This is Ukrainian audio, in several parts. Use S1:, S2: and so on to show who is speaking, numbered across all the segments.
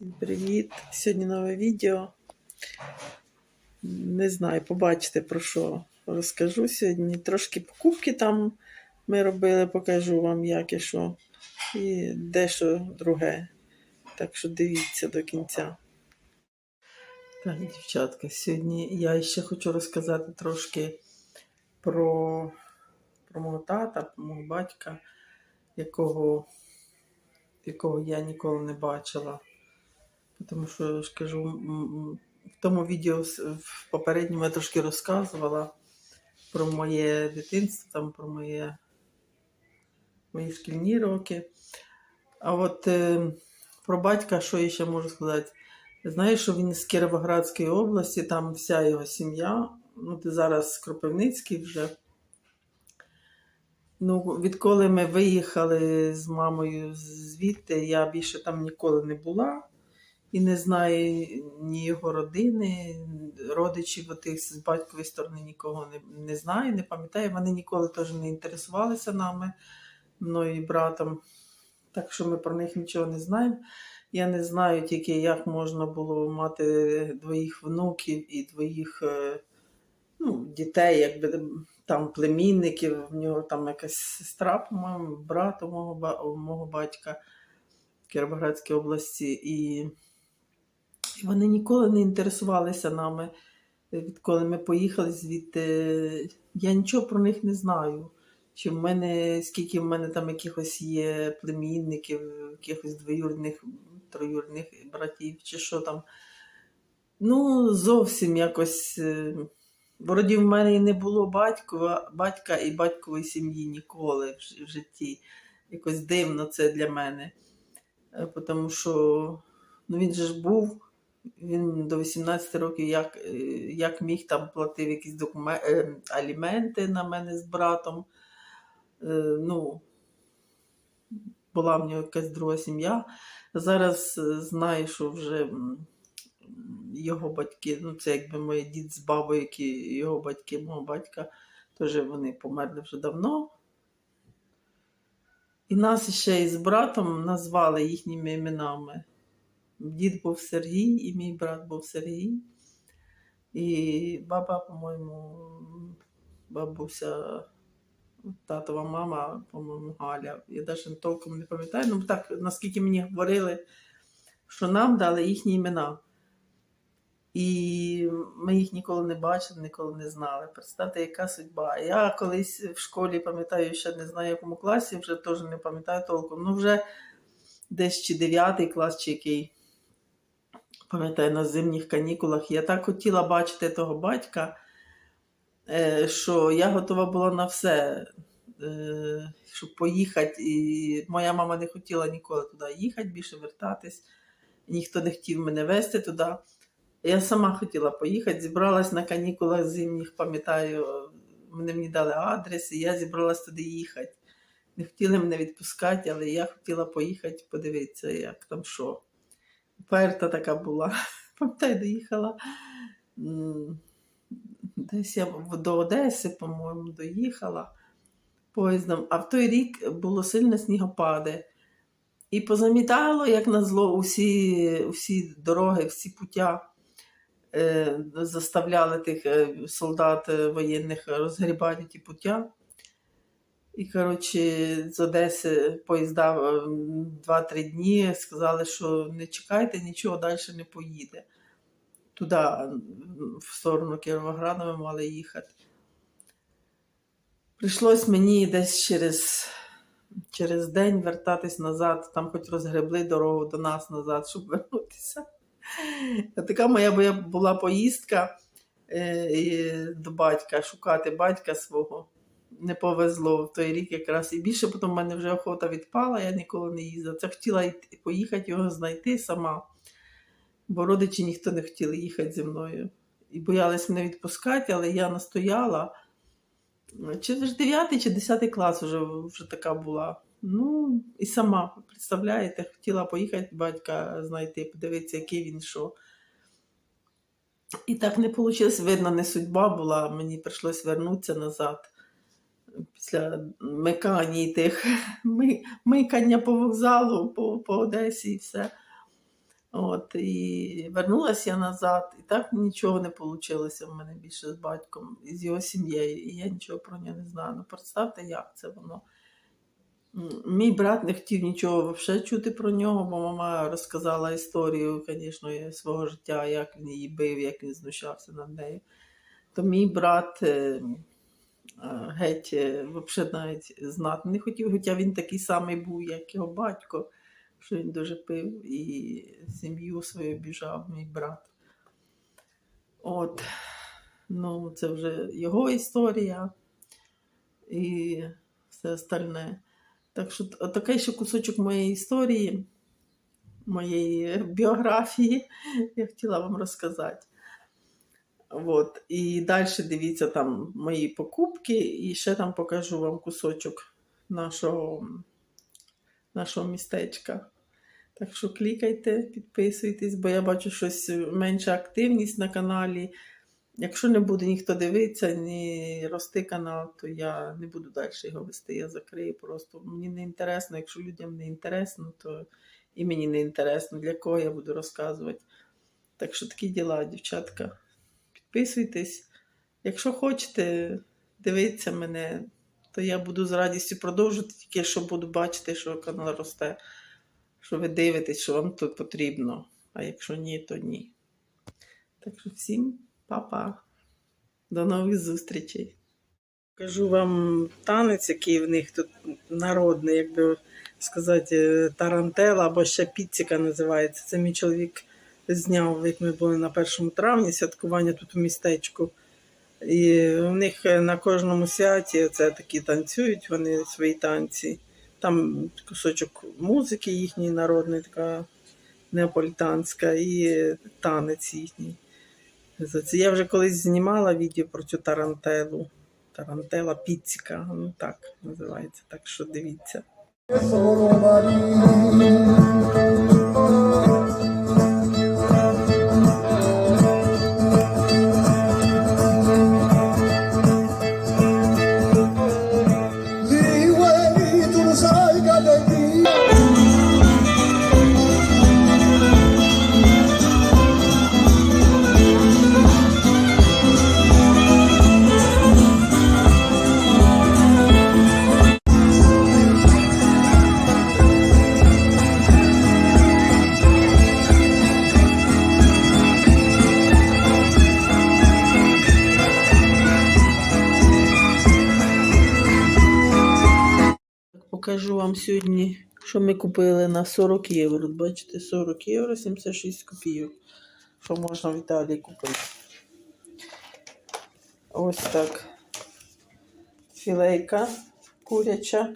S1: Всім Привіт! Сьогодні нове відео. Не знаю, побачите про що розкажу сьогодні. Трошки покупки там ми робили, покажу вам, як і що. І дещо друге. Так що дивіться до кінця. Так, дівчатка, сьогодні я ще хочу розказати трошки про, про мого тата, про мого батька, якого, якого я ніколи не бачила. Тому що я ж кажу, м, м, в тому відео в попередньому я трошки розказувала про моє дитинство, там, про моє, мої шкільні роки. А от е, про батька, що я ще можу сказати? Знаю, що він з Кіровоградської області, там вся його сім'я. Ну, ти зараз Кропивницький вже. Ну, відколи ми виїхали з мамою звідти, я більше там ніколи не була і не знаю ні його родини, родичів отих з батькової сторони нікого не, не знаю, не пам'ятаю. Вони ніколи теж не інтересувалися нами, мною і братом. Так що ми про них нічого не знаємо. Я не знаю тільки, як можна було мати двоїх внуків і двоїх е, ну, дітей, якби там племінників. В нього там якась сестра, по-моєму, брат у мого, у мого батька в Кіровоградській області. І і вони ніколи не інтересувалися нами. Відколи ми поїхали звідти, я нічого про них не знаю. Чи в мене, скільки в мене там якихось є племінників, якихось двоюрідних, троюрідних братів, чи що там. Ну, зовсім якось. е, Вроді в мене і не було батькова, батька і батькової сім'ї ніколи в в житті. Якось дивно це для мене. Е, Тому що ну, він же ж був, він до 18 років як, е, як міг там платив якісь докумен... е, аліменти на мене з братом. Е, Ну, була в нього якась друга сім'я. Зараз знаю, що вже його батьки, ну це якби мій дід з бабою, які його батьки, мого батька, теж вони померли вже давно. І нас ще із братом назвали їхніми іменами. Дід був Сергій, і мій брат був Сергій. І баба, по-моєму, бабуся, татова мама, по-моєму, Галя. Я навіть толком не пам'ятаю. Ну так, наскільки мені говорили, що нам дали їхні імена. І ми їх ніколи не бачили, ніколи не знали. Представте, яка судьба. Я колись в школі пам'ятаю, ще не знаю, в якому класі, вже теж не пам'ятаю толком. Ну, вже десь чи 9 клас, чи який, пам'ятаю, на зимніх канікулах. Я так хотіла бачити того батька, е, що я готова була на все, е, щоб поїхати. І моя мама не хотіла ніколи туди їхати, більше вертатись. Ніхто не хотів мене везти туди. Я сама хотіла поїхати, зібралась на канікулах зимніх, пам'ятаю, вони мені дали адрес, і я зібралась туди їхати. Не хотіли мене відпускати, але я хотіла поїхати, подивитися, як там що. Перта така була. Пам'ятаю, доїхала. Десь я до Одеси, по-моєму, доїхала поїздом. А в той рік було сильне снігопади. І позамітало, як назло, усі, усі дороги, всі путя е, заставляли тих е, солдат е, воєнних розгрібати ті путя. І, коротше, з Одеси поїзда е, 2-3 дні сказали, що не чекайте, нічого далі не поїде. Туди, в сторону Кіровограда, ми мали їхати. Прийшлось мені десь через, через день вертатись назад, там хоч розгребли дорогу до нас назад, щоб вернутися. Така моя була поїздка е, до батька, шукати батька свого. Не повезло в той рік якраз. І більше потім в мене вже охота відпала, я ніколи не їздила. Це хотіла йти- поїхати його знайти сама, бо родичі ніхто не хотіли їхати зі мною. І боялись мене відпускати, але я настояла. Чи ж 9 чи 10 клас вже, вже така була. Ну, і сама, представляєте, хотіла поїхати батька знайти, подивитися, який він що. І так не вийшло, видно, не судьба була, мені прийшлось вернутися назад. Після микані тих микання по вокзалу, по, по Одесі і все. От. І вернулася я назад, і так нічого не вийшло в мене більше з батьком і з його сім'єю. І я нічого про нього не знаю. Ну, представте, як це воно. Мій брат не хотів нічого взагалі чути про нього, бо мама розказала історію, звісно, свого життя, як він її бив, як він знущався над нею. То мій брат е, геть е, взагалі навіть знати не хотів, хоча він такий самий був, як його батько, що він дуже пив і сім'ю свою біжав, мій брат. От, ну, це вже його історія і все остальне. Так що такий ще кусочок моєї історії, моєї біографії, я хотіла вам розказати. От. І далі дивіться там мої покупки, і ще там покажу вам кусочок нашого, нашого містечка. Так що клікайте, підписуйтесь, бо я бачу щось менша активність на каналі. Якщо не буде ніхто дивитися, ні рости канал, то я не буду далі його вести. Я закрию просто. Мені не інтересно. Якщо людям не інтересно, то і мені не інтересно, для кого я буду розказувати. Так що такі діла, дівчатка. Підписуйтесь. Якщо хочете дивитися мене, то я буду з радістю продовжувати, тільки що буду бачити, що канал росте, що ви дивитесь, що вам тут потрібно. А якщо ні, то ні. Так що всім па-па. До нових зустрічей. Кажу вам танець, який в них тут народний, як би сказати, тарантела або ще піціка називається. Це мій чоловік зняв, як ми були на 1 травні, святкування тут у містечку. І у них на кожному святі це такі танцюють вони свої танці. Там кусочок музики їхньої народної, така неаполітанська, і танець їхній. Я вже колись знімала відео про цю тарантелу. Тарантела піціка, ну так називається. Так що дивіться. Покажу вам сьогодні, що ми купили на 40 євро. Бачите, 40 євро 76 копійок. Що можна в Італії купити. Ось так. Філейка куряча.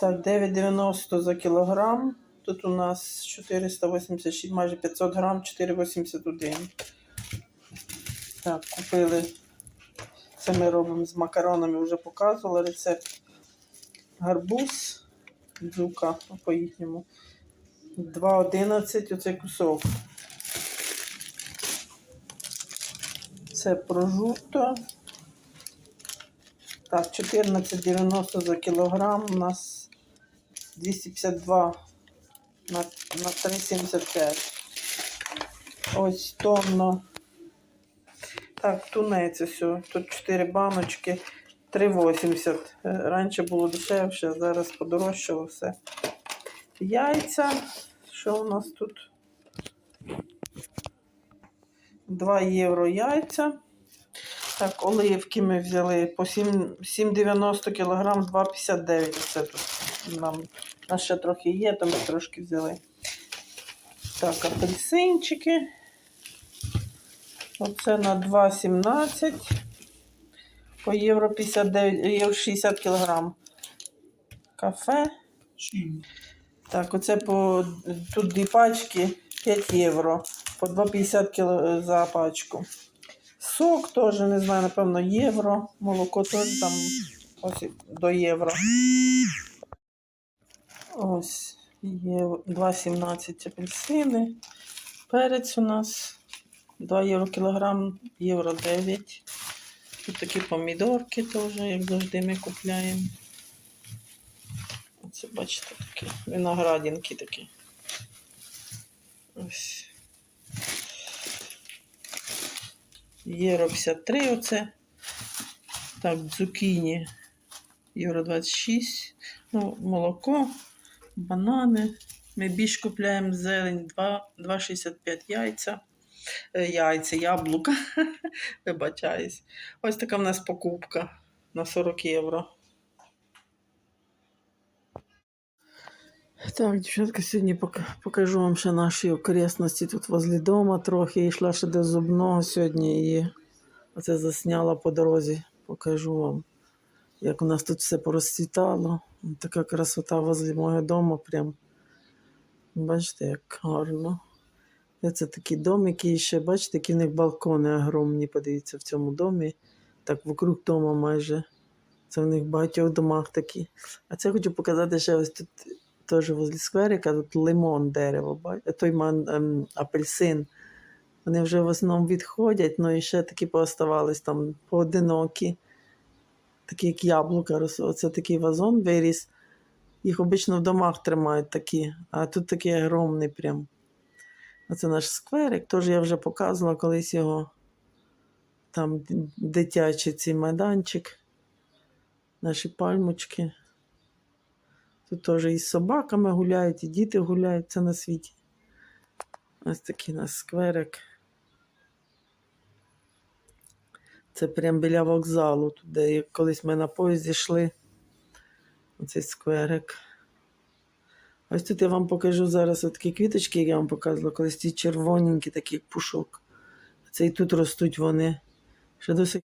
S1: Так, 9,90 за кілограм. Тут у нас 486, майже 500 грам, 4,81. Так, купили. Це ми робимо з макаронами, вже показувала рецепт гарбуз, дзука по їхньому. 2,11 оцей кусок. Це прожуто. Так, 14,90 за кілограм. У нас 252 на, на 3,75. Ось тонно. Так, тунець ось. Тут 4 баночки. 3,80. Е, Раніше було дешевше, зараз подорожчало все. Яйця. Що у нас тут? 2 євро яйця. Так, оливки ми взяли по 7,90 кг, 2,59. Це тут нам нас ще трохи є, то ми трошки взяли. Так, апельсинчики. Оце на 2,17 по євро 59, євро 60 кг. Кафе. Так, оце по тут дві пачки 5 євро. По 2,50 кіло за пачку. Сок теж, не знаю, напевно, євро. Молоко теж там ось до євро. Ось є 2,17 апельсини. Перець у нас 2 євро кілограм, євро 9. Тут такі помідорки теж, як завжди, ми купляємо. Оце, бачите, такі виноградинки такі. Ось. Євро 53 оце. Так, цукіні. Євро 26. Ну, молоко, банани. Ми більш купляємо зелень 2,65 яйця. Яйця, яблука. Вибачаюсь. Ось така в нас покупка на 40 євро. Так, дівчатка, сьогодні покажу вам ще наші окресності тут возле дома трохи. Я йшла ще до зубного сьогодні і оце засняла по дорозі. Покажу вам, як у нас тут все порозцвітало. Така красота возле мого дому прям. Бачите, як гарно. І Це такі домики ще, бачите, які в них балкони огромні, подивіться, в цьому домі. Так, вокруг дому майже. Це в них в багатьох домах такі. А це хочу показати ще ось тут теж возле скверика, тут лимон дерево, бачите, той ман, ем, апельсин. Вони вже в основному відходять, ну і ще такі пооставались там поодинокі. Такі як яблука. Оце такий вазон виріс. Їх обично в домах тримають такі, а тут такий огромний прям. Оце наш скверик, теж я вже показувала колись його. Там дитячий цей майданчик, наші пальмочки. Тут теж і з собаками гуляють, і діти гуляють, це на світі. Ось такий у нас скверик. Це прямо біля вокзалу, тут, де колись ми на поїзді йшли. Оцей скверик. Ось тут я вам покажу зараз такі квіточки, як я вам показувала, колись ці червоненькі, такі пушок. Це і тут ростуть вони. Ще досить